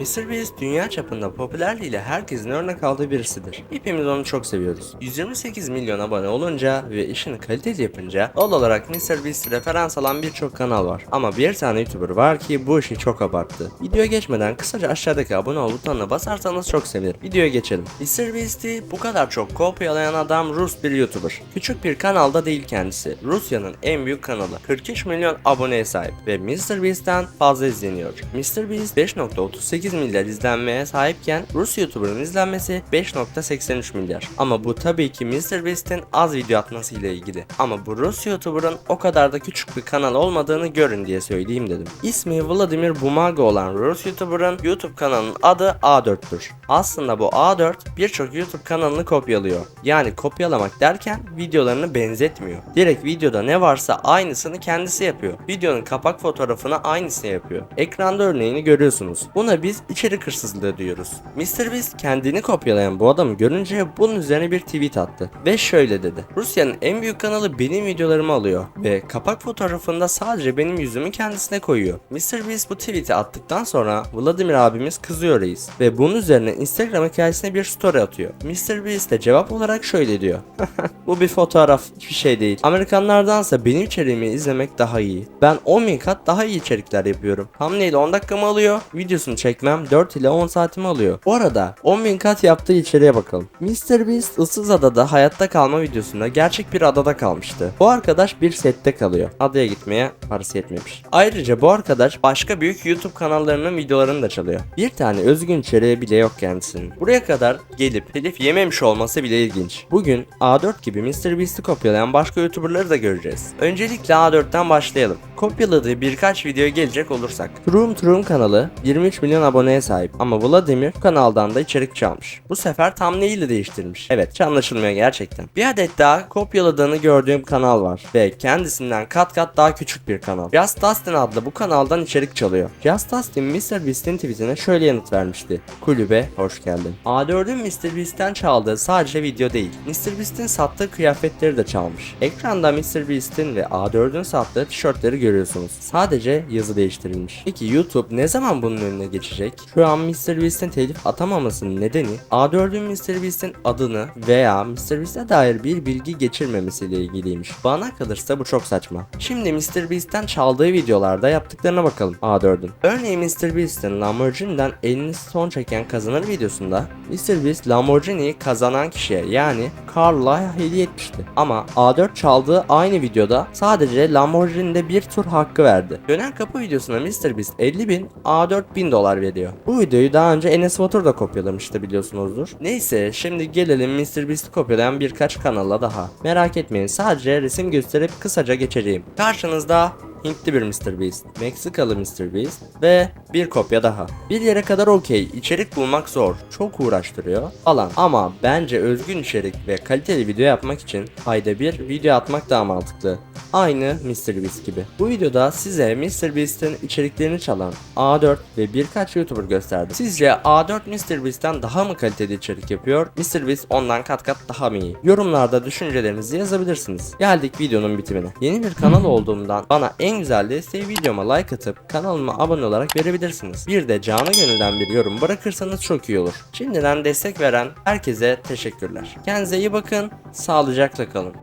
MrBeast dünya çapında popülerliğiyle herkesin örnek aldığı birisidir. Hepimiz onu çok seviyoruz. 128 milyon abone olunca ve işini kaliteli yapınca doğal olarak MrBeast referans alan birçok kanal var. Ama bir tane YouTuber var ki bu işi çok abarttı. Videoya geçmeden kısaca aşağıdaki abone ol butonuna basarsanız çok sevinirim. Videoya geçelim. MrBeast'i bu kadar çok kopyalayan adam Rus bir YouTuber. Küçük bir kanalda değil kendisi. Rusya'nın en büyük kanalı. 43 milyon aboneye sahip ve MrBeast'ten fazla izleniyor. MrBeast 5.38 milyar izlenmeye sahipken Rus YouTuber'ın izlenmesi 5.83 milyar. Ama bu tabii ki MrBeast'in az video atması ile ilgili. Ama bu Rus YouTuber'ın o kadar da küçük bir kanal olmadığını görün diye söyleyeyim dedim. İsmi Vladimir Bumaga olan Rus YouTuber'ın YouTube kanalının adı A4'tür. Aslında bu A4 birçok YouTube kanalını kopyalıyor. Yani kopyalamak derken videolarını benzetmiyor. Direkt videoda ne varsa aynısını kendisi yapıyor. Videonun kapak fotoğrafını aynısını yapıyor. Ekranda örneğini görüyorsunuz. Buna biz içerik hırsızlığı diyoruz. MrBeast kendini kopyalayan bu adamı görünce bunun üzerine bir tweet attı. Ve şöyle dedi. Rusya'nın en büyük kanalı benim videolarımı alıyor ve kapak fotoğrafında sadece benim yüzümü kendisine koyuyor. MrBeast bu tweet'i attıktan sonra Vladimir abimiz kızıyor reis ve bunun üzerine Instagram hikayesine bir story atıyor. MrBeast de cevap olarak şöyle diyor. bu bir fotoğraf hiçbir şey değil. Amerikanlardansa benim içeriğimi izlemek daha iyi. Ben 10 bin kat daha iyi içerikler yapıyorum. Thumbnail 10 dakikamı alıyor. Videosunu çekmem 4 ile 10 saatimi alıyor. Bu arada 10 bin kat yaptığı içeriğe bakalım. MrBeast ıssız adada hayatta kalma videosunda gerçek bir adada kalmıştı. Bu arkadaş bir sette kalıyor. Adaya gitmeye parası yetmemiş. Ayrıca bu arkadaş başka büyük YouTube kanallarının videolarını da çalıyor. Bir tane özgün içeriği bile yok kendisinin. Buraya kadar gelip telif yememiş olması bile ilginç. Bugün A4 gibi MrBeast'i kopyalayan başka YouTuber'ları da göreceğiz. Öncelikle A4'ten başlayalım. Kopyaladığı birkaç video gelecek olursak. Trum Trum kanalı 23 milyon aboneye sahip ama Vladimir bu kanaldan da içerik çalmış. Bu sefer thumbnail'i değiştirmiş. Evet anlaşılmıyor gerçekten. Bir adet daha kopyaladığını gördüğüm kanal var ve kendisinden kat kat daha küçük bir kanal. Just Dustin adlı bu kanaldan içerik çalıyor. Just Dustin MrBeast'in tweetine şöyle yanıt vermişti. Kulübe hoş geldin. A4'ün MrBeast'ten çaldığı sadece video değil. MrBeast'in sattığı kıyafetleri de çalmış. Ekranda MrBeast'in ve A4'ün sattığı tişörtleri görüyorsunuz. Sadece yazı değiştirilmiş. Peki YouTube ne zaman bunun önüne geçecek? Şu an MrBeast'in telif atamamasının nedeni A4'ün MrBeast'in adını veya MrBeast'e dair bir bilgi geçirmemesiyle ilgiliymiş. Bana kalırsa bu çok saçma. Şimdi MrBeast'ten çaldığı videolarda yaptıklarına bakalım A4'ün. Örneğin MrBeast'in Lamborghini'den elini son çeken kazanır videosunda MrBeast Lamborghini'yi kazanan kişiye yani Carl'a hediye etmişti. Ama A4 çaldığı aynı videoda sadece Lamborghini'de bir tur hakkı verdi. Dönen kapı videosuna MrBeast 50 bin A4 1000 dolar veriyor. Bu videoyu daha önce Enes Batur da kopyalamıştı biliyorsunuzdur. Neyse şimdi gelelim MrBeast'i kopyalayan birkaç kanala daha. Merak etmeyin sadece resim gösterip kısaca geçeceğim. Karşınızda Hintli bir MrBeast, Meksikalı MrBeast ve bir kopya daha. Bir yere kadar okey, içerik bulmak zor, çok uğraştırıyor falan. Ama bence özgün içerik ve kaliteli video yapmak için ayda bir video atmak daha mantıklı. Aynı MrBeast gibi. Bu videoda size MrBeast'in içeriklerini çalan A4 ve birkaç YouTuber gösterdim. Sizce A4 MrBeast'ten daha mı kaliteli içerik yapıyor? MrBeast ondan kat kat daha mı iyi? Yorumlarda düşüncelerinizi yazabilirsiniz. Geldik videonun bitimine. Yeni bir kanal olduğumdan bana en güzel desteği videoma like atıp kanalıma abone olarak verebilirsiniz. Bir de canı gönülden bir yorum bırakırsanız çok iyi olur. Şimdiden destek veren herkese teşekkürler. Kendinize iyi bakın, sağlıcakla kalın.